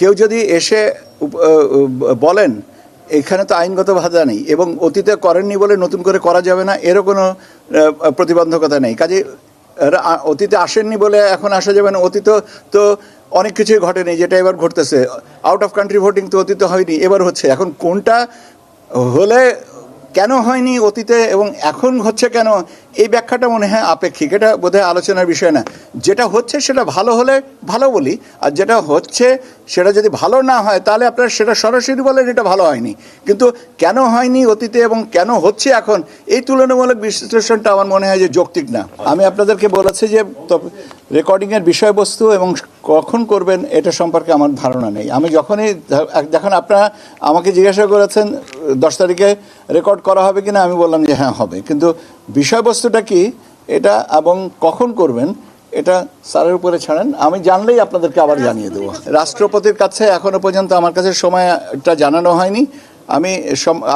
কেউ যদি এসে বলেন, এখানে তো আইনগত বাধা নেই এবং অতীতে করেননি বলে নতুন করে করা যাবে না, এরও কোনো প্রতিবন্ধকতা নেই। কাজে অতীতে আসেননি বলে এখন আসা যাবে না। অতীত তো অনেক কিছুই ঘটেনি, যেটা এবার ঘটতেছে। আউট অফ কান্ট্রি ভোটিং তো অতীত হয়নি, এবার হচ্ছে। এখন কোনটা হলে কেন হয়নি অতীতে এবং এখন হচ্ছে কেন? এই ব্যাখ্যাটা মনে হয় আপেক্ষিক। এটা বোধহয় আলোচনার বিষয় না। যেটা হচ্ছে সেটা ভালো হলে ভালো বলি, আর যেটা হচ্ছে সেটা যদি ভালো না হয়, তাহলে আপনারা সেটা সরাসরি বলেন এটা ভালো হয়নি। কিন্তু কেন হয়নি অতীতে এবং কেন হচ্ছে এখন, এই তুলনামূলক বিশ্লেষণটা আমার মনে হয় যে যৌক্তিক না। আমি আপনাদেরকে বলেছি যে রেকর্ডিংয়ের বিষয়বস্তু এবং কখন করবেন এটা সম্পর্কে আমার ধারণা নেই। আমি যখনই দেখেন আপনারা আমাকে জিজ্ঞাসা করেছেন দশ তারিখে রেকর্ড করা হবে কিনা আমি বললাম যে হ্যাঁ হবে। কিন্তু বিষয়বস্তুটা কি? এটা এবং কখন করবেন এটা স্যারের উপরে ছাড়েন। আমি জানলেই আপনাদেরকে আবার জানিয়ে দেবো। রাষ্ট্রপতির কাছে। এখনও পর্যন্ত আমার কাছে সময়টা জানানো হয়নি। আমি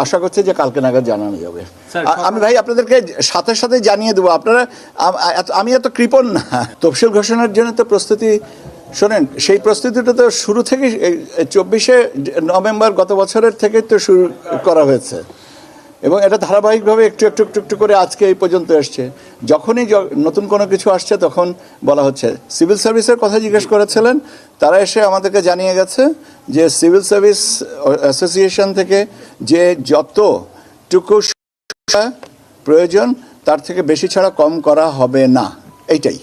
আশা করছি যে কালকে নাগাদ জানানো যাবে। আমি ভাই আপনাদেরকে সাথে সাথে জানিয়ে দেবো। আপনারা আমি এত কৃপণ না। তফসিল ঘোষণার জন্য তো প্রস্তুতি শোনেন, সেই প্রস্তুতিটা তো শুরু থেকে চব্বিশে নভেম্বর গত বছরের থেকে তো শুরু করা হয়েছে। এবং এটা ধারাবাহিকভাবে একটু একটু একটু একটু করে আজকে এই পর্যন্ত এসছে। যখনই নতুন কোনো কিছু আসছে, তখন বলা হচ্ছে। সিভিল সার্ভিসের কথা জিজ্ঞেস করেছিলেন, তারা এসে আমাদেরকে জানিয়ে গেছে যে সিভিল সার্ভিস অ্যাসোসিয়েশন থেকে যে যতটুকু প্রয়োজন, তার থেকে বেশি ছাড়া কম করা হবে না। এইটাই।